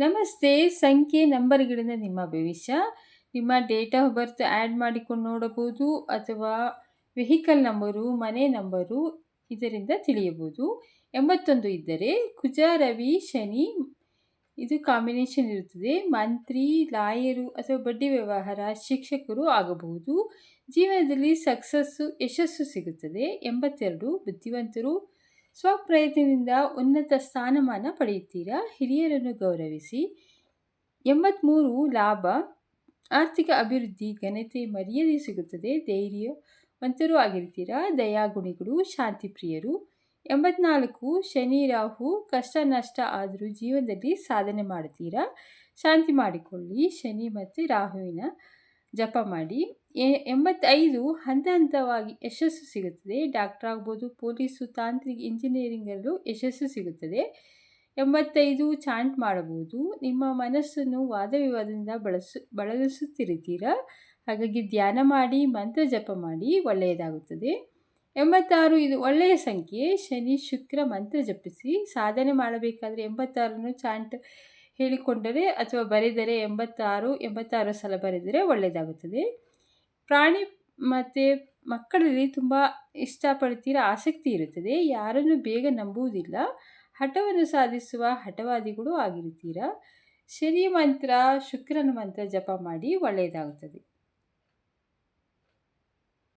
ನಮಸ್ತೆ, ಸಂಖ್ಯೆ ನಂಬರ್ಗಳಿಂದ ನಿಮ್ಮ ಭವಿಷ್ಯ. ನಿಮ್ಮ ಡೇಟ್ ಆಫ್ ಬರ್ತ್ ಆ್ಯಡ್ ಮಾಡಿಕೊಂಡು ನೋಡಬಹುದು ಅಥವಾ ವೆಹಿಕಲ್ ನಂಬರು, ಮನೆ ನಂಬರು ಇದರಿಂದ ತಿಳಿಯಬಹುದು. ಎಂಬತ್ತೊಂದು ಇದ್ದರೆ ಕುಜ, ರವಿ, ಶನಿ ಇದು ಕಾಂಬಿನೇಷನ್ ಇರುತ್ತದೆ. ಮಂತ್ರಿ, ಲಾಯರು ಅಥವಾ ಬಡ್ಡಿ ವ್ಯವಹಾರ ಶಿಕ್ಷಕರು ಆಗಬಹುದು. ಜೀವನದಲ್ಲಿ ಸಕ್ಸಸ್ಸು, ಯಶಸ್ಸು ಸಿಗುತ್ತದೆ. ಎಂಬತ್ತೆರಡು, ಬುದ್ಧಿವಂತರು ಸ್ವಪ್ರಯತ್ನದಿಂದ ಉನ್ನತ ಸ್ಥಾನಮಾನ ಪಡೆಯುತ್ತೀರಾ? ಹಿರಿಯರನ್ನು ಗೌರವಿಸಿ. ಎಂಬತ್ತ್ಮೂರು ಲಾಭ. ಆರ್ಥಿಕ ಅಭಿವೃದ್ಧಿ, ಘನತೆ ಮರ್ಯಾದೆ ಸಿಗುತ್ತದೆ. ಧೈರ್ಯವಂತರೂ ಆಗಿರ್ತೀರಾ ದಯಾಗುಣಿಗಳು, ಶಾಂತಿಪ್ರಿಯರು. ಎಂಬತ್ನಾಲ್ಕು ಶನಿ, ರಾಹು. ಕಷ್ಟ, ನಷ್ಟ ಆದರೂ ಜೀವನದಲ್ಲಿ ಸಾಧನೆ ಮಾಡ್ತೀರಾ ಶಾಂತಿ ಮಾಡಿಕೊಳ್ಳಿ. ಶನಿ ಮತ್ತು ರಾಹುವಿನ ಜಪ ಮಾಡಿ. ಎಂಬತ್ತೈದು ಹಂತ ಹಂತವಾಗಿ ಯಶಸ್ಸು ಸಿಗುತ್ತದೆ. ಡಾಕ್ಟರ್ ಆಗ್ಬೋದು, ಪೊಲೀಸು, ತಾಂತ್ರಿಕ ಇಂಜಿನಿಯರಿಂಗಲ್ಲೂ ಯಶಸ್ಸು ಸಿಗುತ್ತದೆ. ಎಂಬತ್ತೈದು ಚಾಂಟ್ ಮಾಡಬಹುದು. ನಿಮ್ಮ ಮನಸ್ಸನ್ನು ವಾದ ವಿವಾದದಿಂದ ಬಳಸು, ಬಳಲಿಸುತ್ತಿರುತ್ತೀರಾ? ಹಾಗಾಗಿ ಧ್ಯಾನ ಮಾಡಿ, ಮಂತ್ರ ಜಪ ಮಾಡಿ, ಒಳ್ಳೆಯದಾಗುತ್ತದೆ. ಎಂಬತ್ತಾರು, ಇದು ಒಳ್ಳೆಯ ಸಂಖ್ಯೆ. ಶನಿ, ಶುಕ್ರ ಮಂತ್ರ ಜಪಿಸಿ. ಸಾಧನೆ ಮಾಡಬೇಕಾದರೆ ಎಂಬತ್ತಾರನ್ನು ಚಾಂಟ್ ಹೇಳಿಕೊಂಡರೆ ಅಥವಾ ಬರೆದರೆ ಎಂಬತ್ತಾರು ಎಂಬತ್ತಾರು ಸಲ ಬರೆದರೆ ಒಳ್ಳೆಯದಾಗುತ್ತದೆ. ಪ್ರಾಣಿ ಮತ್ತು ಮಕ್ಕಳಲ್ಲಿ ತುಂಬ ಇಷ್ಟಪಡುತ್ತೀರ ಆಸಕ್ತಿ ಇರುತ್ತದೆ. ಯಾರನ್ನು ಬೇಗ ನಂಬುವುದಿಲ್ಲ. ಹಠವನ್ನು ಸಾಧಿಸುವ ಹಠವಾದಿಗಳು ಆಗಿರುತ್ತೀರಾ. ಶನಿ ಮಂತ್ರ, ಶುಕ್ರನ ಮಂತ್ರ ಜಪ ಮಾಡಿ ಒಳ್ಳೆಯದಾಗುತ್ತದೆ.